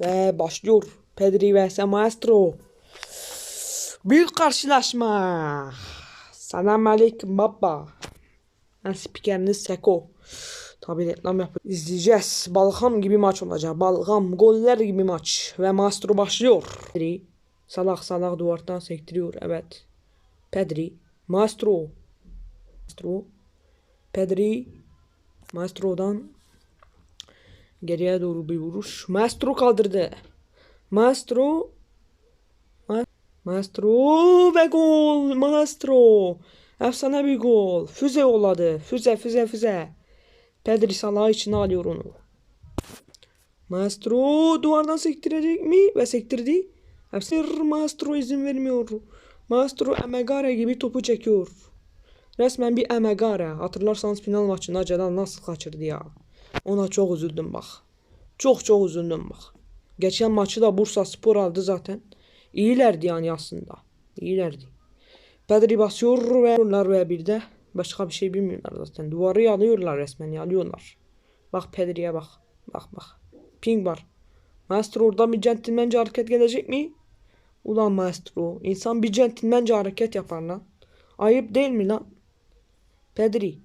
Ve başlıyor. Pedri vs Maestro. Büyük karşılaşma. Selam aleyküm baba. Ben spikeriniz Seko. Tabi reklam yapıp izleyeceğiz. Balgam gibi maç olacak. Balgam goller gibi maç. Ve Maestro başlıyor. Pedri. Salak salak duvardan sektiriyor. Evet. Pedri. Maestro. Maestro. Pedri. Maestro'dan Geriye doğru bir vuruş. Maestro kaldırdı. Maestro. Ma Maestro ve gol. Maestro. Efsane bir gol. Füze yolladı. Füze füze füze. Pedri Salah içine alıyor onu. Maestro duvardan sektirecek mi? Ve sektirdi. Efsane Maestro izin vermiyor. Maestro Emegare gibi topu çekiyor. Resmen bir Emegare. Hatırlarsanız final maçında Celal nasıl kaçırdı ya. Ona çok üzüldüm bak. Çok çok üzüldüm bak. Geçen maçı da Bursa Spor aldı zaten. İyilerdi yani aslında. İyilerdi. Pedri basıyor ve onlar ve bir de başka bir şey bilmiyorlar zaten. Duvarı yalıyorlar resmen yalıyorlar. Bak Pedri'ye bak. Bak bak. Ping var. Maestro orada bir centilmence hareket gelecek mi? Ulan Maestro. insan bir centilmence hareket yapar lan. Ayıp değil mi lan? Pedri.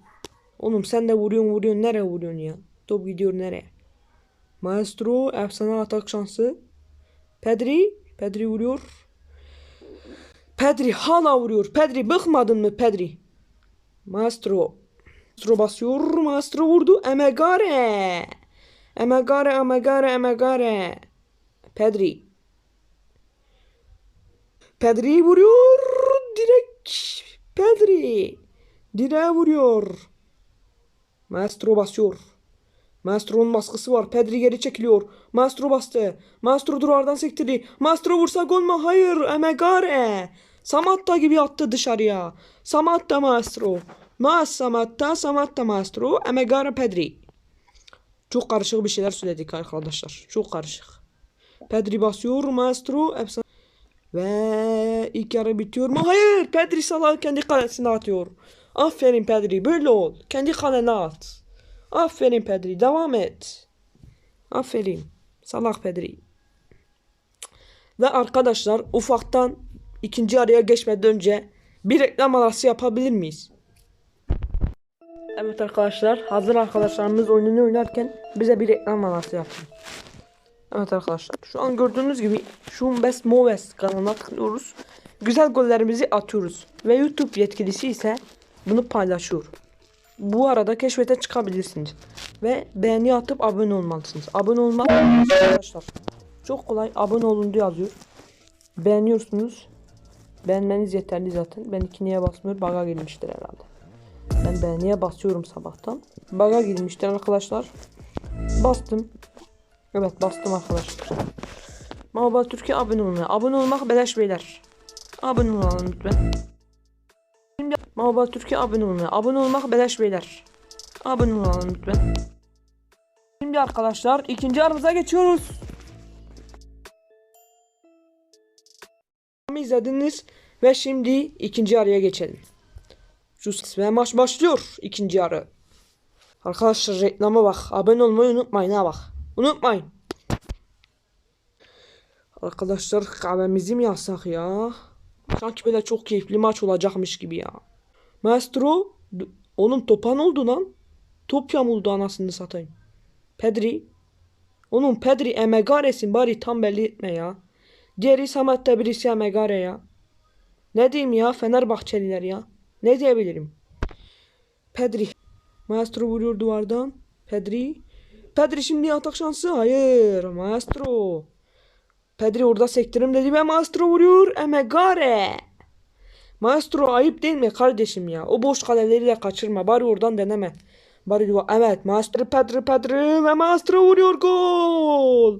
Oğlum sen de vuruyorsun vuruyorsun. Nereye vuruyorsun ya? Top gidiyor nereye? Maestro efsane atak şansı. Pedri. Pedri vuruyor. Pedri hala vuruyor. Pedri bıkmadın mı Pedri? Maestro. Maestro basıyor. Maestro vurdu. Emegare. Emegare, Emegare, Emegare. Pedri. Pedri vuruyor. Direkt. Pedri. Direğe vuruyor. Maestro basıyor. Maestro'nun baskısı var. Pedri geri çekiliyor. Maestro bastı. Maestro duvardan sektirdi. Maestro vursa gol mü? Hayır. Emegare. Samatta gibi attı dışarıya. Samatta Maestro. Mas Samatta, Samatta Maestro. Emegare Pedri. Çok karışık bir şeyler söyledik arkadaşlar. Çok karışık. Pedri basıyor. Maestro. Efsane. Ve ilk yarı bitiyor mu? Hayır. Pedri Salah kendi kalesine atıyor. Aferin Pedri. Böyle ol. Kendi kalene at. Aferin Pedri. Devam et. Aferin. Salak Pedri. Ve arkadaşlar ufaktan ikinci araya geçmeden önce bir reklam arası yapabilir miyiz? Evet arkadaşlar hazır arkadaşlarımız oyununu oynarken bize bir reklam arası yapın. Evet arkadaşlar şu an gördüğünüz gibi şu Best Moves kanalına tıklıyoruz. Güzel gollerimizi atıyoruz. Ve YouTube yetkilisi ise bunu paylaşıyor. Bu arada keşfete çıkabilirsiniz. Ve beğeni atıp abone olmalısınız. Abone olmak arkadaşlar. Çok kolay abone olun diye yazıyor. Beğeniyorsunuz. Beğenmeniz yeterli zaten. Ben ikiye basmıyor. Baga girmiştir herhalde. Ben beğeniye basıyorum sabahtan. Baga girmiştir arkadaşlar. Bastım. Evet bastım arkadaşlar. Mobile Türkiye abone olmaya. Abone olmak beleş beyler. Abone olalım lütfen. Mobile Türkiye abone olmaya. Abone olmak beleş beyler. Abone olalım lütfen. Şimdi arkadaşlar ikinci aramıza geçiyoruz. izlediniz ve şimdi ikinci araya geçelim. Şu ve maç başlıyor ikinci yarı. Arkadaşlar reklama bak. Abone olmayı unutmayın ha bak. Unutmayın. Arkadaşlar kahvemizi mi yazsak ya? Sanki böyle çok keyifli maç olacakmış gibi ya. Maestro. Oğlum topa ne oldu lan? Top yamuldu anasını satayım. Pedri. Oğlum Pedri Emegare'sin bari tam belli etme ya. Diğeri Samet'te birisi Emegare ya. Ne diyeyim ya Fenerbahçeliler ya. Ne diyebilirim? Pedri. Maestro vuruyor duvardan. Pedri. Pedri şimdi atak şansı. Hayır. Maestro. Pedri orada sektirim dedi ve Maestro vuruyor. Emegare. Maestro ayıp değil mi kardeşim ya? O boş kaleleri de kaçırma. Bari oradan deneme. Bari duvar. Evet. Maestro Pedri Pedri ve Maestro vuruyor. Gol.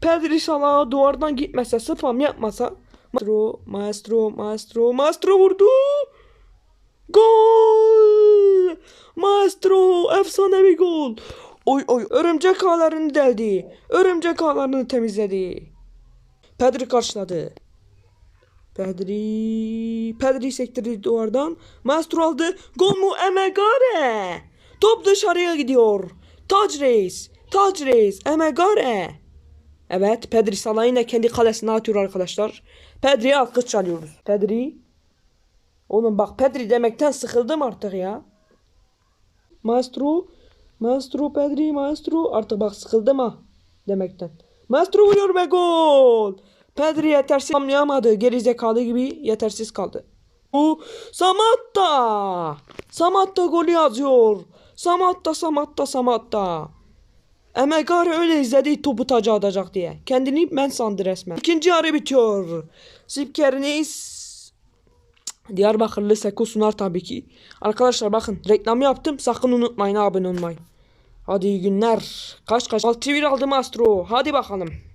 Pedri Salah duvardan gitmese spam yapmasa. Maestro, Maestro, Maestro, Maestro vurdu. Gol! Maestro efsane bir gol. Oy oy örümcek ağlarını deldi. Örümcek ağlarını temizledi. Pedri karşıladı. Pedri Pedri sektirdi duvardan. Maestro aldı. Gol mu Emegare? Top dışarıya gidiyor. Tac Reis. Tac Reis. Emegare. Evet Pedri Salah yine kendi kalesine atıyor arkadaşlar. Pedri'ye alkış çalıyoruz. Pedri. Oğlum bak Pedri demekten sıkıldım artık ya. Maestro. Maestro Pedri Maestro. Artık bak sıkıldım ha demekten. Maestro vuruyor ve gol. Pedri yetersiz tamamlayamadı. Geri zekalı gibi yetersiz kaldı. Bu Samatta. Samatta golü yazıyor. Samatta Samatta Samatta. Emegari öyle izledi topu taca atacak diye. Kendini ben sandı resmen. İkinci yarı bitiyor. Spkernis Diyarbakırlı Seko Sunar tabii ki. Arkadaşlar bakın reklam yaptım. Sakın unutmayın abone olmayı. Hadi iyi günler. Kaç kaç. 6 1 aldım Astro. Hadi bakalım.